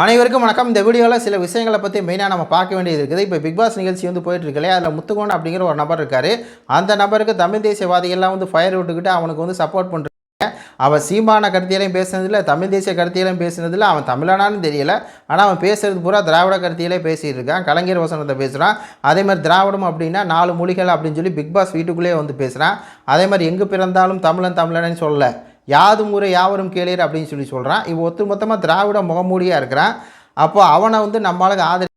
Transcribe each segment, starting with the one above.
அனைவருக்கும் வணக்கம். இந்த வீடியோவில் சில விஷயங்களை பற்றி மெயினாக நம்ம பார்க்க வேண்டியது இருக்குது. இப்போ பிக் பாஸ் நிகழ்ச்சி வந்து போயிட்டு இருக்கலையே அதில் முத்துக்கோன் அப்படிங்கிற ஒரு நபர் இருக்கார். அந்த நபருக்கு தமிழ் தேசியவாதிகள்லாம் வந்து ஃபயர் விட்டுக்கிட்டு அவனுக்கு வந்து சப்போர்ட் பண்ணுறாங்க அவன் சீமான கருத்தியலையும் பேசுனதில்ல தமிழ் தேசிய கருத்தியலையும் பேசுனதில்ல. அவன் தமிழனான்னு தெரியல. ஆனால் அவன் பேசுறது பூரா திராவிட கருத்தியிலே பேசிகிட்டு இருக்கான். கலைஞர் வசனத்தை பேசுகிறான் அதே மாதிரி திராவிடம் அப்படின்னா நாலு மொழிகள் அப்படின்னு சொல்லி பிக் பாஸ் வீட்டுக்குள்ளேயே வந்து பேசுகிறான் அதே மாதிரி எங்கே பிறந்தாலும் தமிழன் தமிழனு சொல்லலை. யாது முறை யாவரும் கேளீர் அப்படின்னு சொல்லி சொல்கிறான் இவன் ஒத்து மொத்தமாக திராவிட முகமூடியாக இருக்கிறான். அப்போ அவனை வந்து நம்மளுக்கு ஆதரி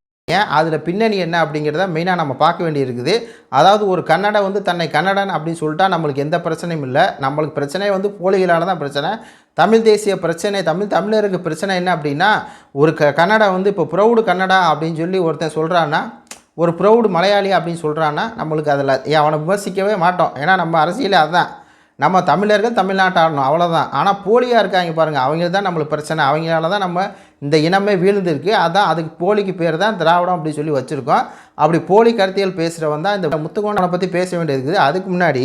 அதில் பின்னணி என்ன அப்படிங்கிறத மெயினாக நம்ம பார்க்க வேண்டியிருக்குது. அதாவது ஒரு கன்னடை வந்து தன்னை கன்னடன் அப்படின்னு சொல்லிட்டா நம்மளுக்கு எந்த பிரச்சனையும் இல்லை. நம்மளுக்கு பிரச்சனை வந்து போலிகளால் தான் பிரச்சனை. தமிழ் தேசிய பிரச்சனை தமிழ் தமிழருக்கு பிரச்சனை என்ன அப்படின்னா ஒரு க கன்னடா வந்து இப்போ ப்ரௌடு கன்னடா அப்படின்னு சொல்லி ஒருத்தன் சொல்கிறான்னா ஒரு ப்ரௌடு மலையாளி அப்படின்னு சொல்கிறான்னா நம்மளுக்கு அதில் அவனை விமர்சிக்கவே மாட்டோம். ஏன்னா நம்ம அரசியலே அதுதான் நம்ம தமிழர்கள் தமிழ்நாட்டை ஆடணும் அவ்வளோதான் ஆனால் போலியாக இருக்காங்க பாருங்கள் அவங்க தான் நம்மளுக்கு பிரச்சனை. அவங்களால தான் நம்ம இந்த இனமே வீழ்ந்துருக்கு. அதான் அதுக்கு போலிக்கு பேர் தான் திராவிடம் அப்படின்னு சொல்லி வச்சுருக்கோம். அப்படி போலி கருத்தியல் பேசுகிறவன் தான் இந்த முத்துக்கோண்டனை பற்றி பேச வேண்டியது இருக்குது. அதுக்கு முன்னாடி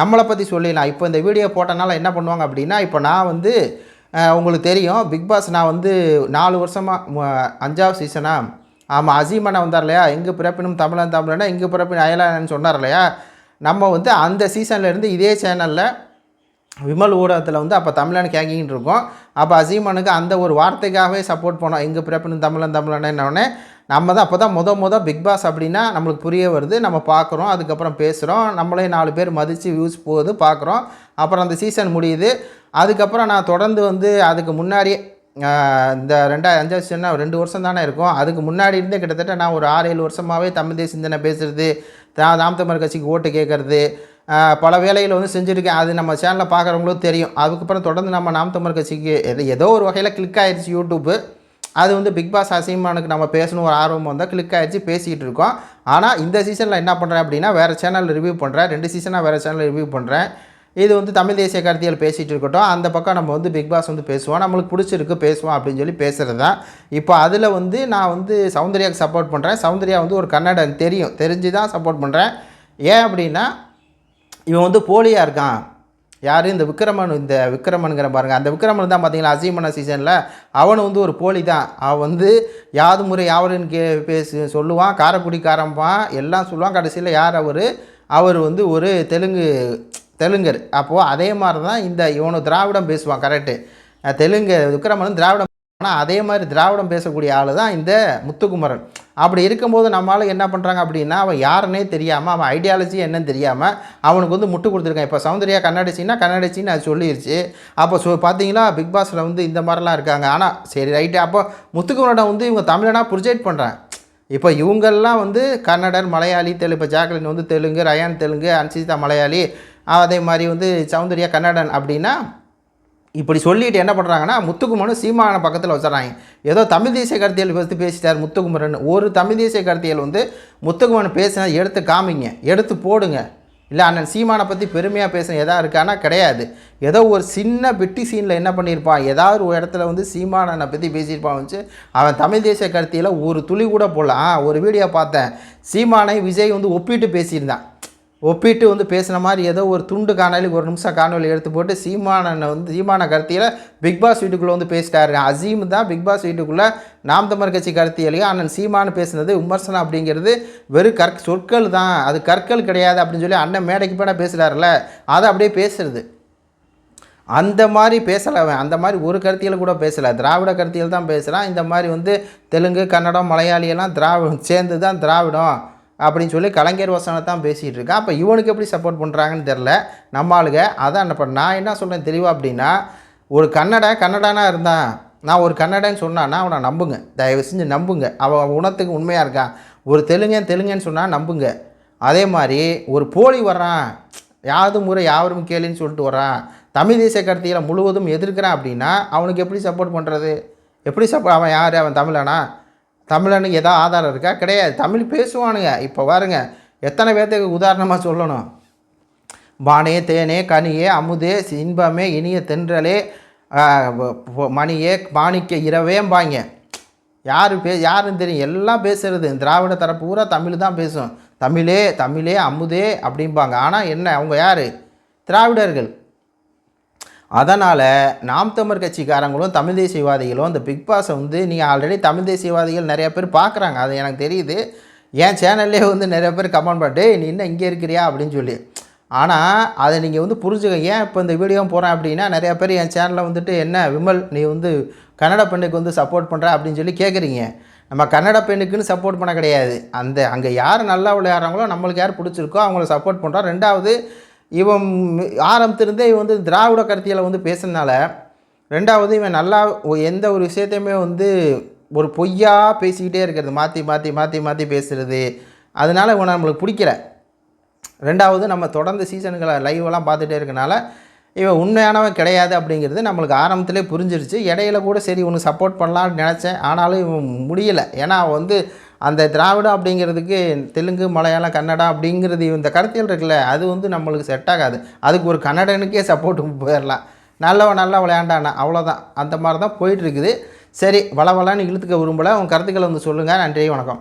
நம்மளை பற்றி சொல்லிடலாம். இப்போ இந்த வீடியோ போட்டனால என்ன பண்ணுவாங்க அப்படின்னா இப்போ நான் வந்து உங்களுக்கு தெரியும் பிக் பாஸ் நான் வந்து நாலு வருஷமாக அஞ்சாவது சீசனாக ஆமாம் அசீமனை வந்தார் இல்லையா? எங்கே பிறப்பினும் தமிழன் தமிழனா இங்கே பிறப்பினும் அயலான்னு சொன்னார் இல்லையா? நம்ம வந்து அந்த சீசன்லேருந்து இதே சேனலில் விமல் ஊடகத்தில் வந்து அப்போ தமிழன் கேங்கின்னு இருக்கோம். அப்போ அசீமனுக்கு அந்த ஒரு வார்த்தைக்காகவே சப்போர்ட் பண்ணோம். எங்கள் பிறப்பினும் தமிழன் தமிழனே நம்ம தான் அப்போ தான் முத முத பிக் பாஸ் அப்படின்னா நம்மளுக்கு புரிய வருது. நம்ம பார்க்குறோம். அதுக்கப்புறம் பேசுகிறோம் நம்மளே நாலு பேர் மதித்து வியூஸ் போகுது பார்க்குறோம். அப்புறம் அந்த சீசன் முடியுது. அதுக்கப்புறம் நான் தொடர்ந்து வந்து அதுக்கு முன்னாடியே இந்த ரெண்டாயிரம் அஞ்சாவது சீசன் ரெண்டு வருஷம் தானே இருக்கும். அதுக்கு முன்னாடி இருந்தே கிட்டத்தட்ட நான் ஒரு ஆறு ஏழு வருஷமாகவே தமிழ் தேசிய சிந்தனை பேசுகிறது தான் நாம் தமிழர் கட்சிக்கு ஓட்டு கேட்குறது பல வேலைகளை வந்து செஞ்சுருக்கேன். அது நம்ம சேனலில் பார்க்குறவங்களும் தெரியும். அதுக்கப்புறம் தொடர்ந்து நம்ம நாம் தமிழர் கட்சிக்கு ஏதோ ஒரு வகையில் கிளிக் ஆயிடுச்சு யூடியூப்பு அது வந்து பிக் பாஸ் அசீமானுக்கு நம்ம பேசணும் ஒரு ஆர்வம் வந்தால் கிளிக் ஆகிடுச்சு பேசிகிட்டு இருக்கோம். ஆனால் இந்த சீசனில் என்ன பண்ணுறேன் அப்படின்னா வேறு சேனலில் ரிவ்யூ பண்ணுறேன் ரெண்டு சீசனாக வேறு சேனலில் ரிவ்யூ பண்ணுறேன் இது வந்து தமிழ் தேசிய கருத்தியல் பேசிகிட்டு இருக்கட்டும். அந்த பக்கம் நம்ம வந்து பிக் பாஸ் வந்து பேசுவோம். நம்மளுக்கு பிடிச்சிருக்கு பேசுவோம் அப்படின்னு சொல்லி பேசுகிறது தான். இப்போ அதில் வந்து நான் வந்து சௌந்தர்யாவுக்கு சப்போர்ட் பண்ணுறேன் சௌந்தர்யா வந்து ஒரு கன்னடன் தெரியும். தெரிஞ்சு தான் சப்போர்ட் பண்ணுறேன் ஏன் அப்படின்னா இவன் வந்து போலியாக இருக்கான். யார்? இந்த விக்ரமன் இந்த விக்ரமனுங்கிற பாருங்க. அந்த விக்ரமன் தான் பார்த்தீங்களா அசீமன சீசனில் அவன் வந்து ஒரு போலி தான். அவன் வந்து யாது முறை யாவருன்னு கே பேசு சொல்லுவான். காரக்குடிக்காரம்பான் எல்லாம் சொல்லுவான். கடைசியில் யார் அவர்? அவர் வந்து ஒரு தெலுங்கு தெலுங்கர். அப்போது அதே மாதிரி தான் இந்த இவனு திராவிடம் பேசுவான் கரெக்டு தெலுங்கு விக்ரமனும் திராவிடம் ஆனால் அதே மாதிரி திராவிடம் பேசக்கூடிய ஆள் தான் இந்த முத்துக்குமரன். அப்படி இருக்கும்போது நம்மளால் என்ன பண்ணுறாங்க அப்படின்னா அவன் யாருன்னே தெரியாமல் அவன் ஐடியாலஜி என்னன்னு தெரியாமல் அவனுக்கு வந்து முட்டு கொடுத்துருக்கான். இப்போ சௌந்தர்யா கன்னடச்சின்னா கன்னடச்சின்னு அது சொல்லிடுச்சு அப்போ சொ பார்த்தீங்களா பிக் பாஸில் வந்து இந்த மாதிரிலாம் இருக்காங்க. ஆனால் சரி ரைட்டு அப்போ முத்துக்குமரனை வந்து இவங்க தமிழனாக ப்ரொஜெக்ட் பண்ணுறான் இப்போ இவங்கெல்லாம் வந்து கன்னடன் மலையாளி தெலுங்கு இப்போ ஜாக்லின் வந்து தெலுங்கு ரயான் தெலுங்கு அன்சிதா மலையாளி அதே மாதிரி வந்து சௌந்தர்யா கன்னடன் அப்படின்னா இப்படி சொல்லிட்டு என்ன பண்ணுறாங்கன்னா முத்துக்குமரன் சீமான பக்கத்தில் வச்சுறாங்க ஏதோ தமிழ் தேசிய கருத்தியல் பற்றி பேசிட்டார் முத்துக்குமரன். ஒரு தமிழ் தேசிய கருத்தியல் வந்து முத்துக்குமரன் பேசினா எடுத்து காமிங்க எடுத்து போடுங்க. இல்லை அண்ணன் சீமானை பற்றி பெருமையாக பேசின எதா இருக்கானா கிடையாது. ஏதோ ஒரு சின்ன பெட்டி சீனில் என்ன பண்ணியிருப்பான் ஏதாவது ஒரு இடத்துல வந்து சீமானனை பற்றி பேசியிருப்பான் வச்சு அவன் தமிழ் தேசிய கருத்தியில் ஒரு துளி கூட போடலாம் ஒரு வீடியோ பார்த்தேன். சீமானை விஜய் வந்து ஒப்பிட்டு பேசியிருந்தான். ஒப்பிட்டு வந்து பேசின மாதிரி ஏதோ ஒரு துண்டு காணொலிக்கு ஒரு நிமிஷம் காணொலி எடுத்து போட்டு சீமானனை வந்து சீமான கருத்தியில் பிக் பாஸ் வீட்டுக்குள்ளே வந்து பேசிட்டாரு. அசீம் தான் பிக் பாஸ் வீட்டுக்குள்ளே நாம் தமிழர் கட்சி கருத்தியிலையும் அண்ணன் சீமானு பேசுனது விமர்சனம் அப்படிங்கிறது வெறும் கற் சொற்கள் தான். அது கற்கள் கிடையாது அப்படின்னு சொல்லி அண்ணன் மேடைக்கு பேட பேசுகிறாருல அதை அப்படியே பேசுறது. அந்த மாதிரி பேசலை அவன். அந்த மாதிரி ஒரு கருத்தியல் கூட பேசலை. திராவிட கருத்தியில் தான் பேசுகிறான் இந்த மாதிரி வந்து தெலுங்கு கன்னடம் மலையாளி எல்லாம் திராவிடம் சேர்ந்து தான் திராவிடம். அப்படின்னு சொல்லி கலைஞர் வசனத்தான் பேசிகிட்டு இருக்கான் அப்போ இவனுக்கு எப்படி சப்போர்ட் பண்ணுறாங்கன்னு தெரில நம்ம ஆளுங்க அதான் என்ன பண்ண நான் என்ன சொல்கிறேன் தெளிவாக அப்படின்னா ஒரு கன்னடா கன்னடானா இருந்தான் நான் ஒரு கன்னடன்னு சொன்னான்னா அவனை நம்புங்க. தயவு செஞ்சு நம்புங்க. அவன் உணத்துக்கு உண்மையாக இருக்கான். ஒரு தெலுங்கன் தெலுங்குன்னு சொன்னால் நம்புங்க. அதே மாதிரி ஒரு போலி வர்றான். யாது முறை யாவரும் கேளுன்னு சொல்லிட்டு வரான் தமிழ் தேசிய கருத்தியில் முழுவதும் எதிர்க்கிறான் அப்படின்னா அவனுக்கு எப்படி சப்போர்ட் பண்ணுறது எப்படி சப்போர்ட் அவன் யார்? அவன் தமிழனா? தமிழனுக்கு எதாவது ஆதாரம் இருக்கா? கிடையாது. தமிழ் பேசுவானுங்க. இப்போ பாருங்க எத்தனை பேர்த்துக்கு உதாரணமாக சொல்லணும்? பானே தேனே கனியே அமுதே இன்பமே இனிய தென்றலே மணியே மாணிக்க இரவேம்பாங்க. யார் பே யாருன்னு தெரியும்? எல்லாம் பேசுறது. திராவிட தரப்பு பூரா தமிழ் தான் பேசும். தமிழே தமிழே அமுதே அப்படிம்பாங்க. ஆனால் என்ன அவங்க யார்? திராவிடர்கள். அதனால் நாம் தமிழ் கட்சிக்காரங்களும் தமிழ் தேசியவாதிகளும் இந்த பிக் பாஸை வந்து நீங்கள் ஆல்ரெடி தமிழ் தேசியவாதிகள் நிறைய பேர் பார்க்குறாங்க. அது எனக்கு தெரியுது. என் சேனல்லே வந்து நிறைய பேர் கமெண்ட் பண்ணிட்டு நீ என்ன இங்கே இருக்கிறியா? அப்படின்னு சொல்லி. ஆனால் அதை நீங்கள் வந்து புரிஞ்சுக்க ஏன் இப்போ இந்த வீடியோ போகிறேன் அப்படின்னா நிறைய பேர் என் சேனலில் வந்துட்டு என்ன விமல் நீ வந்து கன்னட பெண்ணுக்கு வந்து சப்போர்ட் பண்ணுற அப்படின்னு சொல்லி கேட்குறீங்க நம்ம கன்னட பெண்ணுக்குன்னு சப்போர்ட் பண்ண கிடையாது. அந்த அங்கே யார் நல்லா விளையாடுறாங்களோ நம்மளுக்கு யார் பிடிச்சிருக்கோ அவங்கள சப்போர்ட் பண்ணுறோம் ரெண்டாவது இவன் ஆரம்பத்திலிருந்தே இவன் வந்து திராவிட கருத்தியலை வந்து பேசுனால ரெண்டாவது இவன் நல்லா எந்த ஒரு விஷயத்தையுமே வந்து ஒரு பொய்யா பேசிக்கிட்டே இருக்கிறது மாற்றி மாற்றி மாற்றி மாற்றி பேசுகிறது அதனால இவனை நம்மளுக்கு பிடிக்கல. ரெண்டாவது நம்ம தொடர்ந்து சீசனுங்களை லைவெல்லாம் பார்த்துட்டே இருக்கனால இவன் உண்மையானவன் கிடையாது அப்படிங்கிறது நம்மளுக்கு ஆரம்பத்திலே புரிஞ்சிருச்சு. இடையில கூட சரி உனக்கு சப்போர்ட் பண்ணலான்னு நினச்சேன். ஆனாலும் இவன் முடியலை. ஏன்னா அவன் வந்து அந்த திராவிடம் அப்படிங்கிறதுக்கு தெலுங்கு மலையாளம் கன்னடா அப்படிங்கிறது இந்த கருத்தியல் இருக்குல்ல அது வந்து நம்மளுக்கு செட் ஆகாது. அதுக்கு ஒரு கன்னடனுக்கே சப்போர்ட் போயிடலாம் நல்லவன் நல்லா விளையாண்டானா அவ்வளோதான் அந்த மாதிரி தான் போயிட்டுருக்குது சரி வள இழுத்துக்க விரும்பலை. உன் கருத்துக்களை வந்து சொல்லுங்கள் நன்றி வணக்கம்.